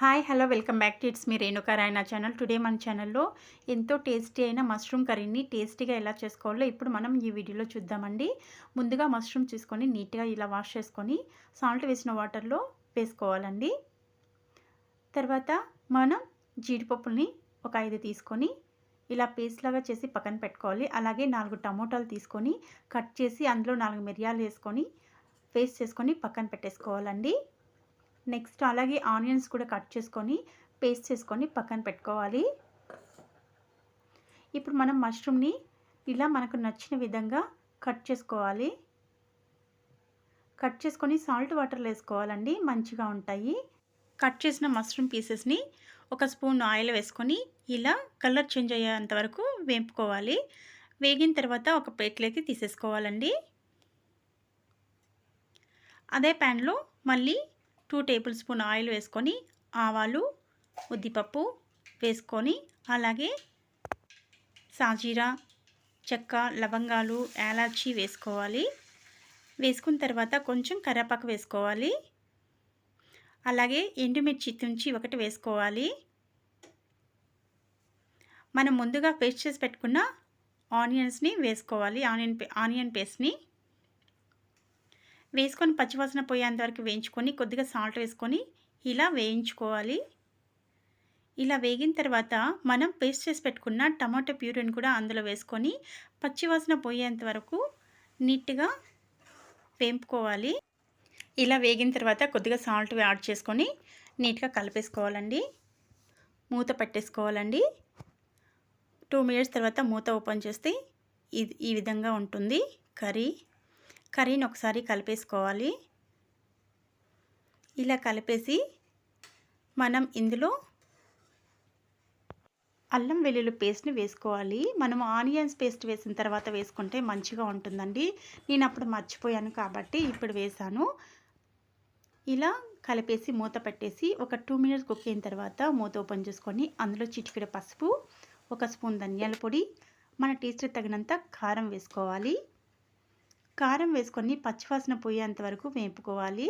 Hi hello welcome back to it's me Renuka Rayana channel today మన ఛానల్లో ఎంతో tasty అయిన మష్రూమ్ కర్రీని టేస్టీగా ఎలా చేసుకోవాలో ఇప్పుడు మనం ఈ వీడియోలో చూద్దామండి. ముందుగా మష్రూమ్ తీసుకొని నీట్గా ఇలా వాష్ చేసుకొని సాల్ట్ వేసిన వాటర్లో వేసుకోవాలండి. తర్వాత మనం జీడిపప్పుల్ని ఒక ఐదు తీసుకొని ఇలా పేస్ట్ లాగా చేసి పక్కన పెట్టుకోవాలి. అలాగే నాలుగు టమోటాలు తీసుకొని కట్ చేసి అందులో నాలుగు మిరియాలు వేసుకొని పేస్ట్ చేసుకొని పక్కన పెట్టేసుకోవాలండి. నెక్స్ట్ అలాగే ఆనియన్స్ కూడా కట్ చేసుకొని పేస్ట్ చేసుకొని పక్కన పెట్టుకోవాలి. ఇప్పుడు మనం మష్రూమ్ని ఇలా మనకు నచ్చిన విధంగా కట్ చేసుకోవాలి. కట్ చేసుకొని సాల్ట్ వాటర్లో వేసుకోవాలండి మంచిగా ఉంటాయి. కట్ చేసిన మష్రూమ్ పీసెస్ని ఒక స్పూన్ ఆయిల్ వేసుకొని ఇలా కలర్ చేంజ్ అయ్యేంత వరకు వేపుకోవాలి. వేగిన తర్వాత ఒక ప్లేట్లోకి తీసేసుకోవాలండి. అదే ప్యాన్లో మళ్ళీ టూ టేబుల్ స్పూన్ ఆయిల్ వేసుకొని ఆవాలు ఉద్దిపప్పు వేసుకొని అలాగే సాజీరా చెక్క లవంగాలు యాలాచి వేసుకోవాలి. వేసుకున్న తర్వాత కొంచెం కరివేపాకు వేసుకోవాలి. అలాగే ఎండుమిర్చి తుంచి ఒకటి వేసుకోవాలి. మనం ముందుగా పేస్ట్ చేసి పెట్టుకున్న ఆనియన్స్ని వేసుకోవాలి. ఆనియన్ ఆనియన్ పేస్ట్ని వేసుకొని పచ్చివాసన పోయేంత వరకు వేయించుకొని కొద్దిగా సాల్ట్ వేసుకొని ఇలా వేయించుకోవాలి. ఇలా వేగిన తర్వాత మనం పేస్ట్ చేసి పెట్టుకున్న టమాటో ప్యూరిని కూడా అందులో వేసుకొని పచ్చివాసన పోయేంత వరకు నీట్గా వేంపుకోవాలి. ఇలా వేగిన తర్వాత కొద్దిగా సాల్ట్ యాడ్ చేసుకొని నీట్గా కలిపేసుకోవాలండి. మూత పెట్టేసుకోవాలండి. టూ మినిట్స్ తర్వాత మూత ఓపెన్ చేస్తే ఈ విధంగా ఉంటుంది. కర్రీ కర్రీని ఒకసారి కలిపేసుకోవాలి. ఇలా కలిపేసి మనం ఇందులో అల్లం వెల్లుల్లి పేస్ట్ని వేసుకోవాలి. మనం ఆనియన్స్ పేస్ట్ వేసిన తర్వాత వేసుకుంటే మంచిగా ఉంటుందండి. నేను అప్పుడు మర్చిపోయాను కాబట్టి ఇప్పుడు వేసాను. ఇలా కలిపేసి మూత పెట్టేసి ఒక టూ మినిట్స్ కుక్ అయిన తర్వాత మూత ఓపెన్ చేసుకొని అందులో చిటికెడ పసుపు ఒక స్పూన్ ధనియాల పొడి మన టేస్ట్ తగినంత కారం వేసుకోవాలి. కారం వేసుకొని పచ్చివాసన పోయేంత వరకు వేపుకోవాలి.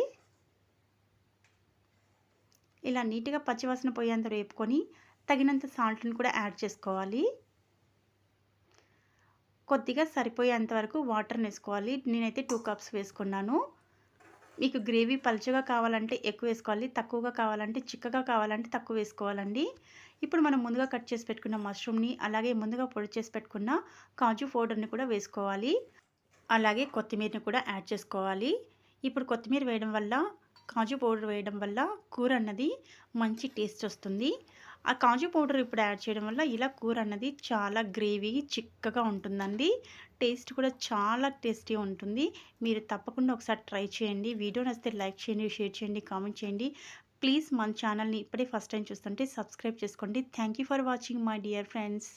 ఇలా నీట్గా పచ్చివాసన పోయేంత వేపుకొని తగినంత సాల్ట్ని కూడా యాడ్ చేసుకోవాలి. కొద్దిగా సరిపోయేంత వరకు వాటర్ని వేసుకోవాలి. నేనైతే టూ కప్స్ వేసుకున్నాను. మీకు గ్రేవీ పలుచగా కావాలంటే ఎక్కువ వేసుకోవాలి. తక్కువగా కావాలంటే చిక్కగా కావాలంటే తక్కువ వేసుకోవాలండి. ఇప్పుడు మనం ముందుగా కట్ చేసి పెట్టుకున్న మష్రూమ్ని అలాగే ముందుగా పొడి చేసి పెట్టుకున్న కాజు పౌడర్ని కూడా వేసుకోవాలి. అలాగే కొత్తిమీరని కూడా యాడ్ చేసుకోవాలి. ఇప్పుడు కొత్తిమీర వేయడం వల్ల కాజు పౌడర్ వేయడం వల్ల కూర అన్నది మంచి టేస్ట్ వస్తుంది. ఆ కాజు పౌడర్ ఇప్పుడు యాడ్ చేయడం వల్ల ఇలా కూర అన్నది చాలా గ్రేవీ చిక్కగా ఉంటుందండి. టేస్ట్ కూడా చాలా టేస్టీ ఉంటుంది. మీరు తప్పకుండా ఒకసారి ట్రై చేయండి. వీడియో నచ్చితే లైక్ చేయండి షేర్ చేయండి కామెంట్ చేయండి. ప్లీజ్ మన ఛానల్ని ఇప్పుడే ఫస్ట్ టైం చూస్తుంటే సబ్స్క్రైబ్ చేసుకోండి. Thank for watching my dear friends.